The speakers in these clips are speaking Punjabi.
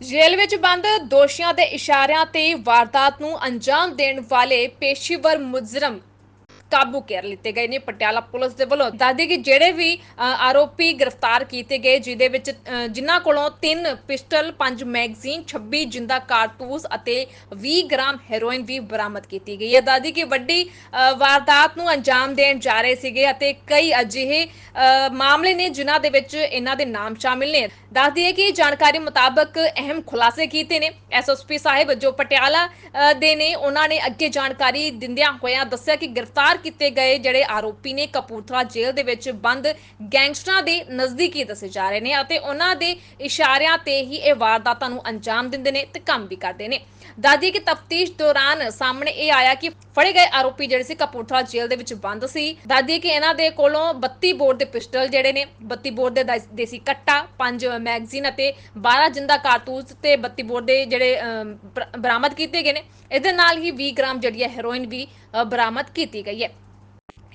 ਜੇਲ੍ਹ ਵਿੱਚ ਬੰਦ ਦੋਸ਼ੀਆਂ ਦੇ ਇਸ਼ਾਰਿਆਂ ਤੇ ਵਾਰਦਾਤ ਨੂੰ ਅੰਜਾਮ ਦੇਣ ਵਾਲੇ ਪੇਸ਼ੇਵਰ ਮੁਜਰਮ ਕਾਬੂ ਕਰ ਲਿੱਤੇ ਗਏ ਨੇ ਪਟਿਆਲਾ ਪੁਲਿਸ ਦੇ ਵੱਲੋਂ। ਦੱਸਦੇ ਕਿ ਜਿਹੜੇ ਵੀ ਆਰੋਪੀ ਗ੍ਰਿਫਤਾਰ ਕੀਤੇ ਗਏ, ਜਿਹਦੇ ਵਿੱਚ ਜਿਨ੍ਹਾਂ ਕੋਲੋਂ 3 ਪਿਸਟਲ 5 ਮੈਗਜ਼ੀਨ 26 ਜਿੰਦਾ ਕਾਰਤੂਸ ਅਤੇ 20 ਗ੍ਰਾਮ ਹੈਰੋਇਨ ਵੀ ਬਰਾਮਦ ਕੀਤੀ ਗਈ ਹੈ। ਦੱਸਦੀ ਕਿ ਵੱਡੀ ਵਾਰਦਾਤ ਨੂੰ ਅੰਜਾਮ ਦੇਣ ਜਾ ਰਹੇ ਸੀਗੇ ਅਤੇ ਕਈ ਅਜਿਹੇ ਮਾਮਲੇ ਨੇ ਜਿਨ੍ਹਾਂ ਦੇ ਵਿੱਚ ਇਹਨਾਂ ਦੇ ਨਾਮ ਸ਼ਾਮਿਲ ਨੇ। ਦੱਸਦੀ ਹੈ ਕਿ ਜਾਣਕਾਰੀ ਮੁਤਾਬਕ ਅਹਿਮ ਖੁਲਾਸੇ ਕੀਤੇ ਨੇ। ਐਸਐਸਪੀ ਸਾਹਿਬ ਜੋ ਪਟਿਆਲਾ ਦੇ ਨੇ, ਉਹਨਾਂ ਨੇ ਅੱਗੇ ਜਾਣਕਾਰੀ ਦਿੰਦਿਆਂ ਹੋਇਆਂ ਦੱਸਿਆ ਕਿ ਗ੍ਰਿਫਤਾਰ ਕੀਤੇ ਗਏ ਜਿਹੜੇ ਆਰੋਪੀ ਨੇ ਕਪੂਰਥਲਾ ਜੇਲ੍ਹ ਦੇ ਵਿੱਚ ਬੰਦ ਗੈਂਗਸਟਰਾਂ ਦੇ ਨਜ਼ਦੀਕੀ ਦੱਸੇ ਜਾ ਰਹੇ ਨੇ ਅਤੇ ਉਹਨਾਂ ਦੇ ਇਸ਼ਾਰਿਆਂ ਤੇ ਹੀ ਇਹ ਵਾਰਦਾਤਾਂ ਨੂੰ ਅੰਜਾਮ ਦਿੰਦੇ ਨੇ ਤੇ ਕੰਮ ਵੀ ਕਰਦੇ ਨੇ। ਦਾਦੀ ਕਿ ਤਫਤੀਸ਼ ਦੌਰਾਨ ਸਾਹਮਣੇ ਇਹ ਆਇਆ ਕਿ ਫੜੇ ਗਏ ਆਰੋਪੀ ਜਿਹੜੇ ਸੀ ਕਪੂਰਥਲਾ ਜੇਲ੍ਹ ਦੇ ਵਿੱਚ ਬੰਦ ਸੀ। ਦਾਦੀ ਕਿ ਇਹਨਾਂ ਦੇ ਕੋਲੋਂ 32 ਬੋਰ ਦੇ ਪਿਸਟਲ ਜਿਹੜੇ ਨੇ 32 ਬੋਰ ਦੇ ਦਾਇਸ- ਦੇਸੀ ਕੱਟਾ 5 ਮੈਗਜ਼ੀਨ ਅਤੇ 12 ਜਿੰਦਾ ਕਾਰਤੂਸ ਤੇ 32 ਬੋਰ ਦੇ ਜਿਹੜੇ ਅਮ, ਬਰ- ਬਰਾਮਦ ਕੀਤੇ ਗਏ ਨੇ। ਇਹਦੇ ਨਾਲ ਹੀ 20 ਗ੍ਰਾਮ ਜਿਹੜੀ ਹੈ ਹੈਰੋਇਨ ਵੀ ਅ, ਬਰਾਮਦ ਕੀਤੀ ਗਈ ਹੈ।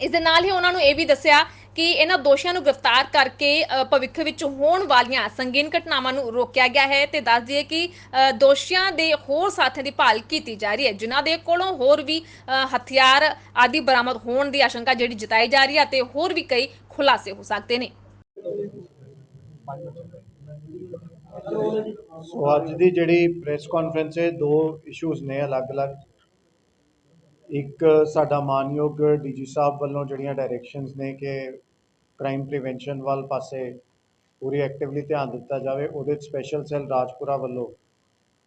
ਇਸ ਦੇ ਨਾਲ ਹੀ ਉਹਨਾਂ ਨੂੰ ਇਹ ਵੀ ਦੱਸਿਆ ਕਿ ਇਹਨਾਂ ਦੋਸ਼ੀਆਂ ਨੂੰ ਗ੍ਰਿਫਤਾਰ ਕਰਕੇ ਭਵਿੱਖ ਵਿੱਚ ਹੋਣ ਵਾਲੀਆਂ ਸੰਗੀਨ ਘਟਨਾਵਾਂ ਨੂੰ ਰੋਕਿਆ ਗਿਆ ਹੈ ਤੇ ਦੱਸ ਦਈਏ ਕਿ ਦੋਸ਼ੀਆਂ ਦੇ ਹੋਰ ਸਾਥੀਆਂ ਦੀ ਭਾਲ ਕੀਤੀ ਜਾ ਰਹੀ ਹੈ, ਜਿਨ੍ਹਾਂ ਦੇ ਕੋਲੋਂ ਹੋਰ ਵੀ ਹਥਿਆਰ ਆਦਿ ਬਰਾਮਦ ਹੋਣ ਦੀ ਆਸ਼ੰਕਾ ਜਿਹੜੀ ਜਤਾਈ ਜਾ ਰਹੀ ਹੈ ਤੇ ਹੋਰ ਵੀ ਕਈ ਖੁਲਾਸੇ ਹੋ ਸਕਦੇ ਨੇ। ਸੋ ਅੱਜ ਦੀ ਜਿਹੜੀ ਪ੍ਰੈਸ ਕਾਨਫਰੰਸ ਹੈ, ਦੋ ਇਸ਼ੂਜ਼ ਨੇ ਅਲੱਗ-ਅਲੱਗ। ਇੱਕ ਸਾਡਾ ਮਾਨਯੋਗ ਡੀਜੀ ਸਾਹਿਬ ਵੱਲੋਂ ਜਿਹੜੀਆਂ ਡਾਇਰੈਕਸ਼ਨਸ ਨੇ ਕਿ ਕ੍ਰਾਈਮ ਪ੍ਰੀਵੈਂਸ਼ਨ ਵੱਲ ਪਾਸੇ ਪੂਰੀ ਐਕਟਿਵਲੀ ਧਿਆਨ ਦਿੱਤਾ ਜਾਵੇ, ਉਹਦੇ 'ਚ ਸਪੈਸ਼ਲ ਸੈੱਲ ਰਾਜਪੁਰਾ ਵੱਲੋਂ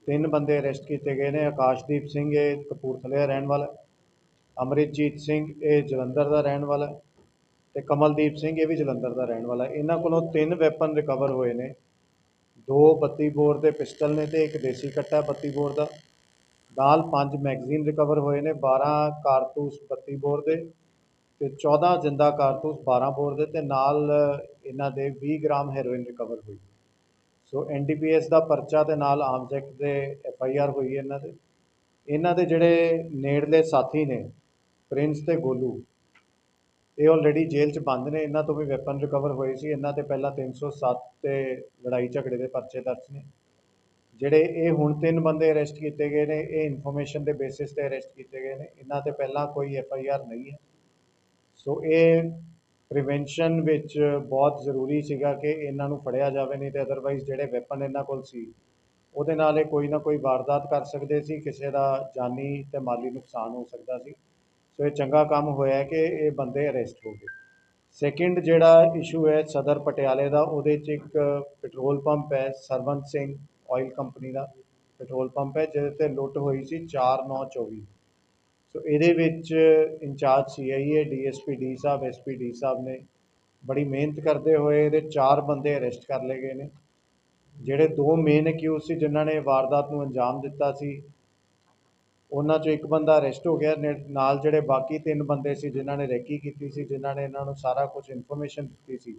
ਤਿੰਨ ਬੰਦੇ ਅਰੈਸਟ ਕੀਤੇ ਗਏ ਨੇ, ਆਕਾਸ਼ਦੀਪ ਸਿੰਘ ਇਹ ਕਪੂਰਥਲੇ ਦਾ ਰਹਿਣ ਵਾਲਾ ਹੈ। ਅਮਰਿਤਜੀਤ ਸਿੰਘ ਇਹ ਜਲੰਧਰ ਦਾ ਰਹਿਣ ਵਾਲਾ ਹੈ ਤੇ ਕਮਲਦੀਪ ਸਿੰਘ ਇਹ ਵੀ ਜਲੰਧਰ ਦਾ ਰਹਿਣ ਵਾਲਾ ਇਹਨਾਂ ਕੋਲੋਂ ਤਿੰਨ ਵੈਪਨ ਰਿਕਵਰ ਹੋਏ ਨੇ, ਦੋ 32 ਬੋਰ ਦੇ ਪਿਸਟਲ ਨੇ ਤੇ ਇੱਕ ਦੇਸੀ ਕੱਟਾ 32 ਬੋਰ ਦਾ ਨਾਲ ਪੰਜ ਮੈਗਜ਼ੀਨ ਰਿਕਵਰ ਹੋਏ ਨੇ 12 ਕਾਰਤੂਸ 32 ਬੋਰ ਦੇ ਤੇ 14 ਜਿੰਦਾ ਕਾਰਤੂਸ 12 ਬੋਰ ਦੇ ਤੇ ਨਾਲ ਇਹਨਾਂ ਦੇ 20 ਗ੍ਰਾਮ ਹੈਰੋਇਨ ਰਿਕਵਰ ਹੋਈ ਸੋ ਐਨਡੀਪੀਐਸ ਦਾ ਪਰਚਾ ਤੇ ਨਾਲ ਆਮ ਜੈਕਟ ਦੇ ਐਫਆਈਆਰ ਹੋਈ ਇਹਨਾਂ ਦੇ। ਇਹਨਾਂ ਦੇ ਜਿਹੜੇ ਨੇੜਲੇ ਸਾਥੀ ਨੇ ਪ੍ਰਿੰਸ ਤੇ ਗੋਲੂ ਇਹ ਆਲਰੇਡੀ ਜੇਲ੍ਹ 'ਚ ਬੰਦ ਨੇ, ਇਹਨਾਂ ਤੋਂ ਵੀ ਵੈਪਨ ਰਿਕਵਰ ਹੋਏ ਸੀ। ਇਹਨਾਂ ਤੇ ਪਹਿਲਾਂ 307 ਤੇ ਲੜਾਈ ਝਗੜੇ ਦੇ ਪਰਚੇ ਦਰਜ ਨੇ। ਜਿਹੜੇ ਇਹ ਹੁਣ ਤਿੰਨ ਬੰਦੇ ਅਰੈਸਟ ਕੀਤੇ ਗਏ ਨੇ, ਇਹ ਇਨਫੋਰਮੇਸ਼ਨ ਦੇ ਬੇਸਿਸ ਤੇ ਅਰੈਸਟ ਕੀਤੇ ਗਏ ਨੇ, ਇਹਨਾਂ ਤੇ ਪਹਿਲਾਂ ਕੋਈ ਐਫ ਆਈ ਆਰ ਨਹੀਂ ਹੈ। ਸੋ ਇਹ ਪ੍ਰੀਵੈਂਸ਼ਨ ਵਿੱਚ ਬਹੁਤ ਜ਼ਰੂਰੀ ਸੀਗਾ ਕਿ ਇਹਨਾਂ ਨੂੰ ਫੜਿਆ ਜਾਵੇ, ਨਹੀਂ ਤੇ ਅਦਰਵਾਈਜ਼ ਜਿਹੜੇ ਵੈਪਨ ਇਹਨਾਂ ਕੋਲ ਸੀ, ਉਹਦੇ ਨਾਲ ਇਹ ਕੋਈ ਨਾ ਕੋਈ ਵਾਰਦਾਤ ਕਰ ਸਕਦੇ ਸੀ, ਕਿਸੇ ਦਾ ਜਾਨੀ ਤੇ ਮਾਲੀ ਨੁਕਸਾਨ ਹੋ ਸਕਦਾ ਸੀ। ਸੋ ਇਹ ਚੰਗਾ ਕੰਮ ਹੋਇਆ ਕਿ ਇਹ ਬੰਦੇ ਅਰੈਸਟ ਹੋ ਗਏ। ਸੈਕਿੰਡ ਜਿਹੜਾ ਇਸ਼ੂ ਹੈ ਸਦਰ ਪਟਿਆਲੇ ਦਾ, ਉਹਦੇ 'ਚ ਇੱਕ ਪੈਟਰੋਲ ਪੰਪ ਹੈ, ਸਰਵੰਤ ਸਿੰਘ। ਆਇਲ ਕੰਪਨੀ ਦਾ ਪੈਟਰੋਲ ਪੰਪ ਹੈ, ਜਿਹਦੇ ਤੇ ਲੁੱਟ ਹੋਈ ਸੀ 4924 ਸੋ ਇਹਦੇ ਵਿੱਚ ਇੰਚਾਰਜ ਸੀਆਈਏ ਡੀਐਸਪੀ ਡੀ ਸਾਹਿਬ ਐਸਪੀ ਡੀ ਸਾਹਿਬ ਨੇ ਬੜੀ ਮਿਹਨਤ ਕਰਦੇ ਹੋਏ ਇਹਦੇ ਚਾਰ ਬੰਦੇ ਅਰੈਸਟ ਕਰ ਲਏ ਗਏ ਨੇ। ਜਿਹੜੇ ਦੋ ਮੇਨ ਅਕਿਊਜ਼ ਸੀ, ਜਿਨ੍ਹਾਂ ਨੇ ਵਾਰਦਾਤ ਨੂੰ ਅੰਜਾਮ ਦਿੱਤਾ ਸੀ, ਉਹਨਾਂ ਚੋਂ ਇੱਕ ਬੰਦਾ ਅਰੈਸਟ ਹੋ ਗਿਆ, ਨੇ- ਨਾਲ ਜਿਹੜੇ ਬਾਕੀ ਤਿੰਨ ਬੰਦੇ ਸੀ, ਜਿਨ੍ਹਾਂ ਨੇ ਰੈਕੀ ਕੀਤੀ ਸੀ, ਜਿਨ੍ਹਾਂ ਨੇ ਇਹਨਾਂ ਨੂੰ ਸਾਰਾ ਕੁਝ ਇਨਫੋਰਮੇਸ਼ਨ ਦਿੱਤੀ ਸੀ,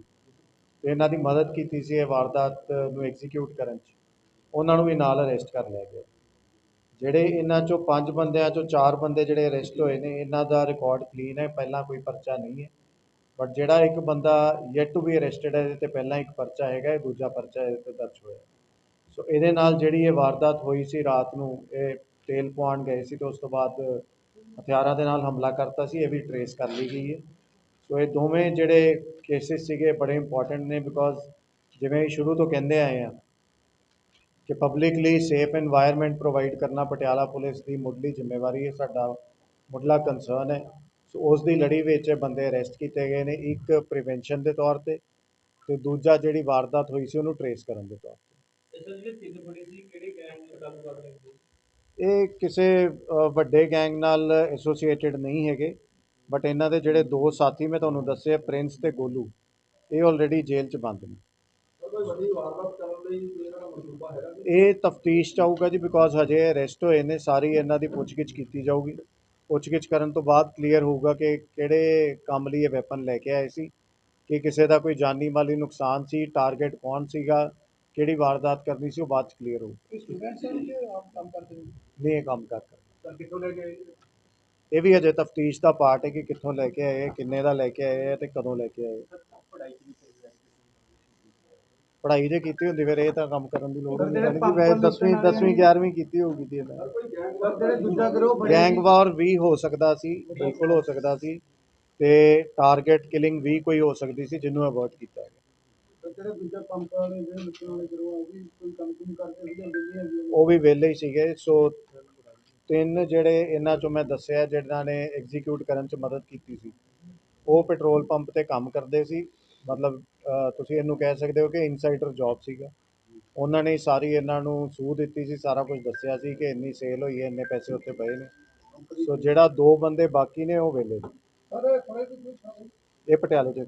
ਤੇ ਇਹਨਾਂ ਦੀ ਮਦਦ ਕੀਤੀ ਸੀ ਇਹ ਵਾਰਦਾਤ ਨੂੰ ਐਗਜ਼ੀਕਿਊਟ ਕਰਨ 'ਚ। ਉਹਨਾਂ ਨੂੰ ਵੀ ਨਾਲ ਅਰੈਸਟ ਕਰ ਲਿਆ ਗਿਆ। ਜਿਹੜੇ ਇਹਨਾਂ ਚੋਂ ਪੰਜ ਬੰਦਿਆਂ ਚੋਂ ਚਾਰ ਬੰਦੇ ਜਿਹੜੇ ਅਰੈਸਟ ਹੋਏ ਨੇ, ਇਹਨਾਂ ਦਾ ਰਿਕਾਰਡ ਕਲੀਨ ਹੈ, ਪਹਿਲਾਂ ਕੋਈ ਪਰਚਾ ਨਹੀਂ ਹੈ। ਬਟ ਜਿਹੜਾ ਇੱਕ ਬੰਦਾ ਯੈਟ ਟੂ ਬੀ ਅਰੈਸਟਡ ਹੈ, ਇਹਦੇ ਤੇ ਪਹਿਲਾਂ ਇੱਕ ਪਰਚਾ ਹੈਗਾ, ਇਹ ਦੂਜਾ ਪਰਚਾ ਇਹਦੇ ਤੇ ਦਰਜ ਹੋਇਆ। ਸੋ ਇਹਦੇ ਨਾਲ ਜਿਹੜੀ ਇਹ ਵਾਰਦਾਤ ਹੋਈ ਸੀ ਰਾਤ ਨੂੰ, ਇਹ ਤੇਲ ਪਵਾਉਣ ਗਏ ਸੀ ਤੇ ਉਸ ਤੋਂ ਬਾਅਦ ਹਥਿਆਰਾਂ ਦੇ ਨਾਲ ਹਮਲਾ ਕਰਤਾ ਸੀ, ਇਹ ਵੀ ਟਰੇਸ ਕਰ ਲਈ ਗਈ ਹੈ। ਸੋ ਇਹ ਦੋਵੇਂ ਜਿਹੜੇ ਕੇਸਿਸ ਸੀਗੇ ਬੜੇ ਇੰਪੋਰਟੈਂਟ ਨੇ ਬਿਕੋਜ਼ ਜਿਵੇਂ ਸ਼ੁਰੂ ਤੋਂ ਕਹਿੰਦੇ ਆਏ ਆ ਕਿ ਪਬਲਿਕ ਲਈ ਸੇਫ এনवायरमेंट ਪ੍ਰੋਵਾਈਡ ਕਰਨਾ ਪਟਿਆਲਾ ਪੁਲਿਸ ਦੀ ਮੁੱਢਲੀ ਜ਼ਿੰਮੇਵਾਰੀ ਹੈ ਸਾਡਾ ਮੁੱਢਲਾ ਕੰਸਰਨ ਹੈ। ਸੋ ਉਸ ਦੀ ਲੜੀ ਵਿੱਚ ਬੰਦੇ ਅਰੈਸਟ ਕੀਤੇ ਗਏ ਨੇ ਇੱਕ ਪ੍ਰੀਵੈਂਸ਼ਨ ਦੇ ਤੌਰ ਤੇ ਤੇ ਦੂਜਾ ਜਿਹੜੀ ਵਾਰਦਾਤ ਹੋਈ ਸੀ ਉਹਨੂੰ ਟਰੇਸ ਕਰਨ ਦੇ ਤੌਰ ਤੇ। ਇਹ ਕਿਸੇ ਵੱਡੇ ਗੈਂਗ ਨਾਲ ਐਸੋਸੀਏਟਿਡ ਨਹੀਂ ਹੈਗੇ ਬਟ ਇਹਨਾਂ ਦੇ ਜਿਹੜੇ ਦੋ ਸਾਥੀ ਮੈਂ ਤੁਹਾਨੂੰ ਦੱਸੇ ਪ੍ਰਿੰਸ ਤੇ ਗੋਲੂ ਇਹ ਆਲਰੇਡੀ ਜੇਲ੍ਹ 'ਚ ਬੰਦ ਨੇ। ਇਹ ਤਫਤੀਸ਼ ਚ ਆਊਗਾ ਜੀ ਬਿਕੋਜ਼ ਹਜੇ ਅਰੈਸਟ ਹੋਏ ਨੇ ਸਾਰੀ ਇਹਨਾਂ ਦੀ ਪੁੱਛਗਿੱਛ ਕੀਤੀ ਜਾਊਗੀ। ਪੁੱਛਗਿੱਛ ਕਰਨ ਤੋਂ ਬਾਅਦ ਕਲੀਅਰ ਹੋਊਗਾ ਕਿ ਕਿਹੜੇ ਕੰਮ ਲਈ ਇਹ ਵੈਪਨ ਲੈ ਕੇ ਆਏ ਸੀ ਕਿ ਕਿਸੇ ਦਾ ਕੋਈ ਜਾਨੀ ਮਾਲੀ ਨੁਕਸਾਨ ਸੀ ਟਾਰਗੇਟ ਕੌਣ ਸੀਗਾ ਕਿਹੜੀ ਵਾਰਦਾਤ ਕਰਨੀ ਸੀ ਉਹ ਬਾਅਦ ਚ ਕਲੀਅਰ ਹੋਊ। ਇਹ ਸਟੂਡੈਂਟਸ ਹਨ ਕਿ ਆਪ ਕੰਮ ਕਰਦੇ ਨੇ? ਨਹੀਂ ਇਹ ਕੰਮ ਕਰ ਕਰ ਕਿੱਥੋਂ ਲੈ ਕੇ ਆਏ? ਇਹ ਵੀ ਹਜੇ ਤਫਤੀਸ਼ ਦਾ ਪਾਰਟ ਹੈ ਕਿ ਕਿੱਥੋਂ ਲੈ ਕੇ ਆਏ ਕਿੰਨੇ ਦਾ ਲੈ ਕੇ ਆਏ ਹੈ ਤੇ ਕਦੋਂ ਲੈ ਕੇ ਆਏ ਪੜ੍ਹਾਈ ਜੇ ਕੀਤੀ ਹੁੰਦੀ ਫਿਰ ਇਹ ਤਾਂ ਕੰਮ ਕਰਨ ਦੀ ਲੋੜ ਨਹੀਂ ਪੰਪ ਵੈਸੇ ਵਾਲੇ 10ਵੀਂ ਨਾਲ 10ਵੀਂ 11ਵੀਂ ਕੀਤੀ ਹੋਊਗੀ ਜੀ ਇਹਨਾਂ ਗੈਂਗ ਵਾਰ ਵੀ ਹੋ ਸਕਦਾ ਸੀ ਬਿਲਕੁਲ ਹੋ ਸਕਦਾ ਸੀ ਤੇ ਟਾਰਗੇਟ ਕਿਲਿੰਗ ਵੀ ਕੋਈ ਹੋ ਸਕਦੀ ਸੀ ਜਿਹਨੂੰ ਅਵੋਇਡ ਕੀਤਾ ਗਿਆ। ਉਹ ਵੀ ਵਿਹਲੇ ਹੀ ਸੀਗੇ। ਸੋ ਤਿੰਨ ਜਿਹੜੇ ਇਹਨਾਂ ਚੋਂ ਮੈਂ ਦੱਸਿਆ ਜਿਨ੍ਹਾਂ ਨੇ ਐਗਜ਼ੀਕਿਊਟ ਕਰਨ ਚ ਮਦਦ ਕੀਤੀ ਸੀ ਉਹ ਪੈਟਰੋਲ ਪੰਪ ਤੇ ਕੰਮ ਕਰਦੇ ਸੀ। ਮਤਲਬ ਤੁਸੀਂ ਇਹਨੂੰ ਕਹਿ ਸਕਦੇ ਹੋ ਕਿ ਇਨਸਾਈਡਰ ਜੌਬ ਸੀਗਾ। ਉਹਨਾਂ ਨੇ ਸਾਰੀ ਇਹਨਾਂ ਨੂੰ ਸੂਹ ਦਿੱਤੀ ਸੀ, ਸਾਰਾ ਕੁਝ ਦੱਸਿਆ ਸੀ ਕਿ ਇੰਨੀ ਸੇਲ ਹੋਈ ਹੈ, ਇੰਨੇ ਪੈਸੇ ਉੱਤੇ ਪਏ ਨੇ। ਸੋ ਜਿਹੜਾ ਦੋ ਬੰਦੇ ਬਾਕੀ ਨੇ, ਉਹ ਵਿਹਲੇ ਨੇ। ਇਹ ਪਟਿਆਲੇ ਤੋਂ ਹੀ